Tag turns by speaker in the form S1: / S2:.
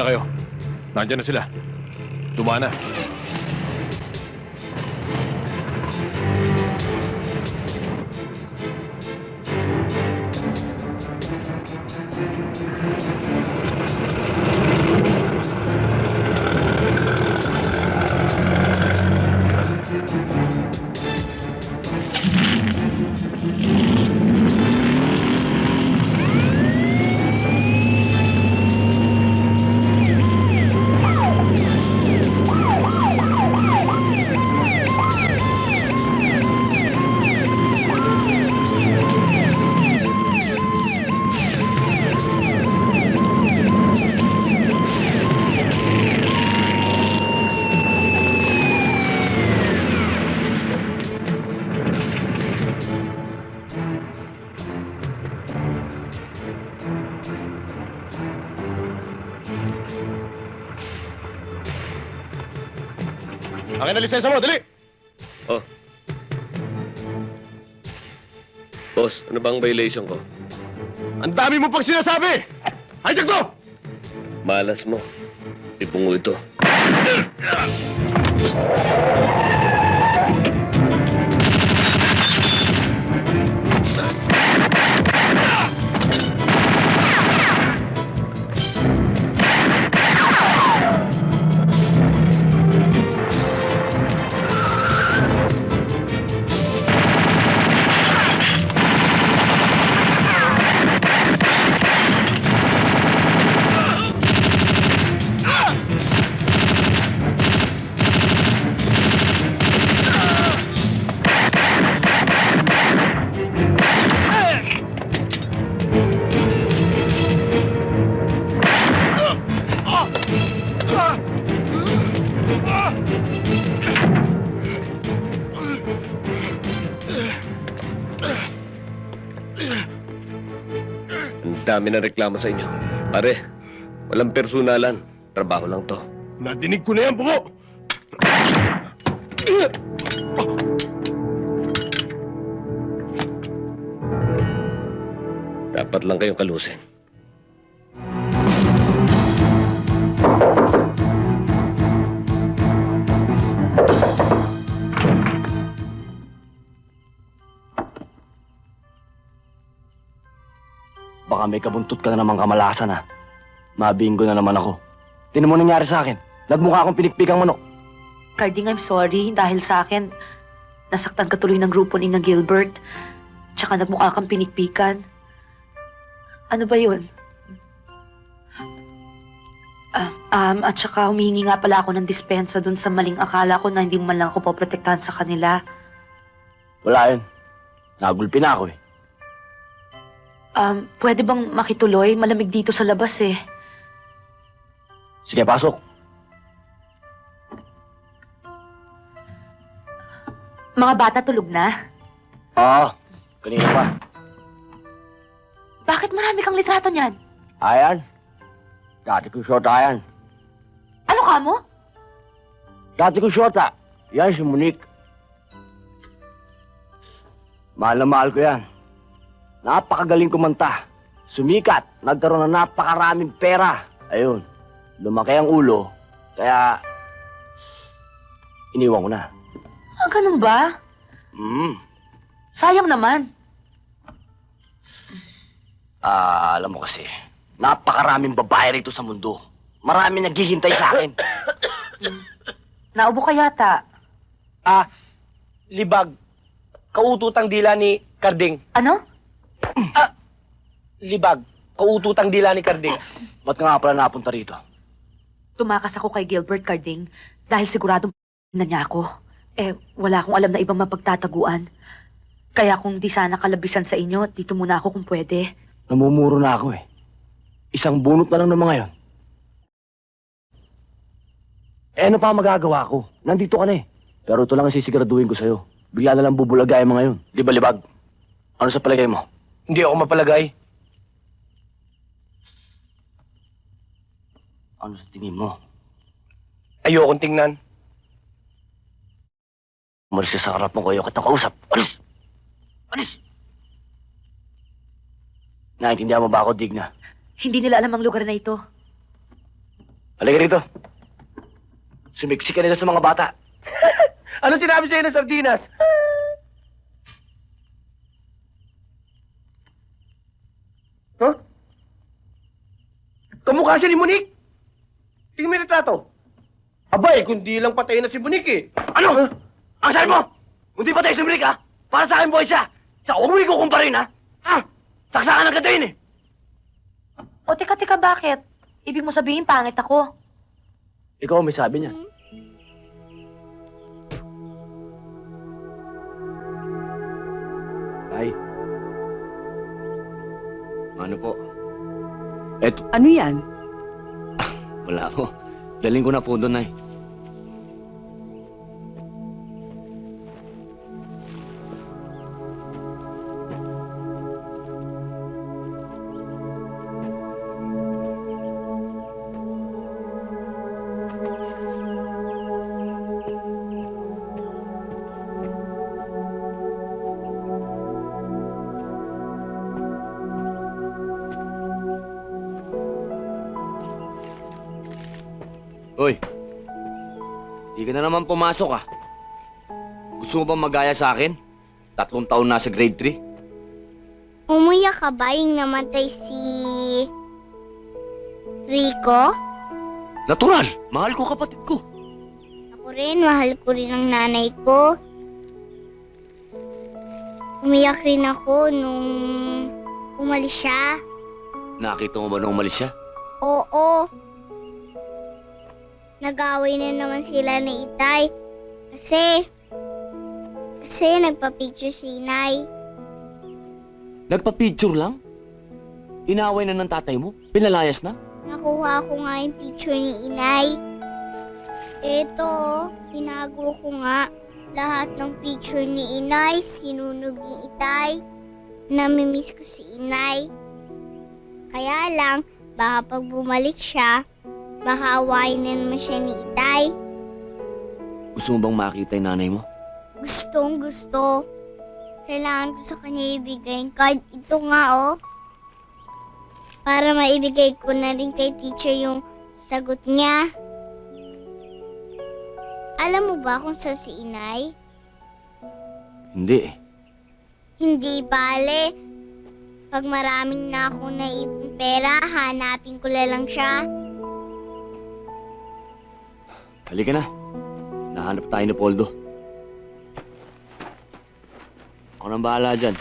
S1: na kayo. Nandiyan na sila. Tuma na. Akin na lisensya mo, dali!
S2: Oh. Boss, ano bang violation ko?
S1: Ang dami mo pang sinasabi! Hijack to!
S2: Malas mo. Ipungo ito. Dami ng reklamo sa inyo. Pare, walang personalan. Trabaho lang to.
S1: Nadinig ko na yan, buko!
S2: Dapat lang kayong kalusin.
S3: Baka may kabuntot ka na naman kamalasan ha. Mabinggo na naman ako. Tinan mo nangyari sa akin. Nagmukha akong pinikpikang manok.
S4: Carding, I'm sorry. Dahil sa akin, nasaktan ka tuloy ng grupo ni na Gilbert. Tsaka nagmukha kang pinikpikan. Ano ba yun? Ah, um, at saka humihingi nga pala ako ng dispensa dun sa maling akala ko na hindi mo man lang ako poprotektahan sa kanila.
S3: Wala yun. Nagulpi na ako eh.
S4: Um, pwede bang makituloy? Malamig dito sa labas eh.
S3: Sige, pasok.
S4: Mga bata tulog na?
S3: Oo, kanina pa.
S4: Bakit marami kang litrato niyan?
S3: Ayan. Dati ko short ayan.
S4: Ano ka mo?
S3: Dati ko short ah. Yan si Monique. Mahal na mahal ko yan. Napakagaling kumanta. Sumikat. Nagkaroon ng napakaraming pera. Ayun. Lumaki ang ulo. Kaya... Iniwan ko na.
S4: Ah, ganun ba?
S3: Hmm.
S4: Sayang naman.
S3: Ah, alam mo kasi, napakaraming babae rito sa mundo. Marami naghihintay sa akin.
S4: Naubo ka yata.
S5: Ah, libag. Kaututang dila ni Karding.
S4: Ano?
S5: Libag. Kaututang dila ni Karding.
S3: Ba't ka nga pala napunta rito?
S4: Tumakas ako kay Gilbert Carding dahil siguradong na niya ako. Eh, wala akong alam na ibang mapagtataguan. Kaya kung di sana kalabisan sa inyo, dito muna ako kung pwede.
S3: Namumuro na ako eh. Isang bunot na lang ng mga yon. Eh, ano pa magagawa ko? Nandito ka na eh. Pero ito lang ang sisiguraduhin ko sa'yo. Bigla na lang bubulagay mga yon. Di ba, Libag? Ano sa palagay mo?
S5: Hindi ako mapalagay.
S3: Ano sa tingin mo?
S5: Ayokong tingnan.
S3: Umalis ka sa harap mo ko, ayaw kitang kausap. Alis! Alis! Naintindihan mo ba ako, Digna?
S4: Hindi nila alam ang lugar na ito.
S3: Halika rito. Sumiksik ka nila sa mga bata.
S5: Ano sinabi sa'yo ng sardinas? Kamukha siya ni Monique. Tingnan mo yung retrato. Abay, kundi lang patay na si Monique eh.
S3: Ano? Ang sabi mo? Hindi pa tayo sumirik, ha? Para sa akin, boy siya. Sa huwag mo ikukumparin, ha? Ha? Saksakan agad yun, eh.
S4: O teka, teka, bakit? Ibig mo sabihin pangit ako.
S3: Ikaw ang may sabi niya. Ay. Ano po? Eto,
S6: Ano yan?
S3: Wala po. Daling ko na po doon, ay. Hoy. Di ka na naman pumasok ah. Gusto mo bang magaya sa akin? Tatlong taon na sa grade 3?
S7: Umuya ka ba yung namatay si... Rico?
S3: Natural! Mahal ko kapatid ko.
S7: Ako rin, mahal ko rin ang nanay ko. Umiyak rin ako nung umalis siya.
S3: Nakita mo ba nung umalis siya?
S7: Oo. Nag-away na naman sila ni Itay. Kasi... Kasi nagpa-picture si Inay.
S3: Nagpa-picture lang? Inaway na ng tatay mo? Pinalayas na?
S7: Nakuha ko nga yung picture ni Inay. Eto, tinago ko nga lahat ng picture ni Inay, sinunog ni Itay. Namimiss ko si Inay. Kaya lang, baka pag bumalik siya, baka awayin na naman siya ni Itay.
S3: Gusto mo bang makita yung nanay mo?
S7: Gustong gusto. Kailangan ko sa kanya ibigay yung card. Ito nga, oh. Para maibigay ko na rin kay teacher yung sagot niya. Alam mo ba kung saan si inay?
S3: Hindi.
S7: Hindi bale. Pag maraming na akong naipong pera, hanapin ko na lang siya.
S3: Halika na. Nahanap tayo ni Poldo. Ako nang bahala dyan.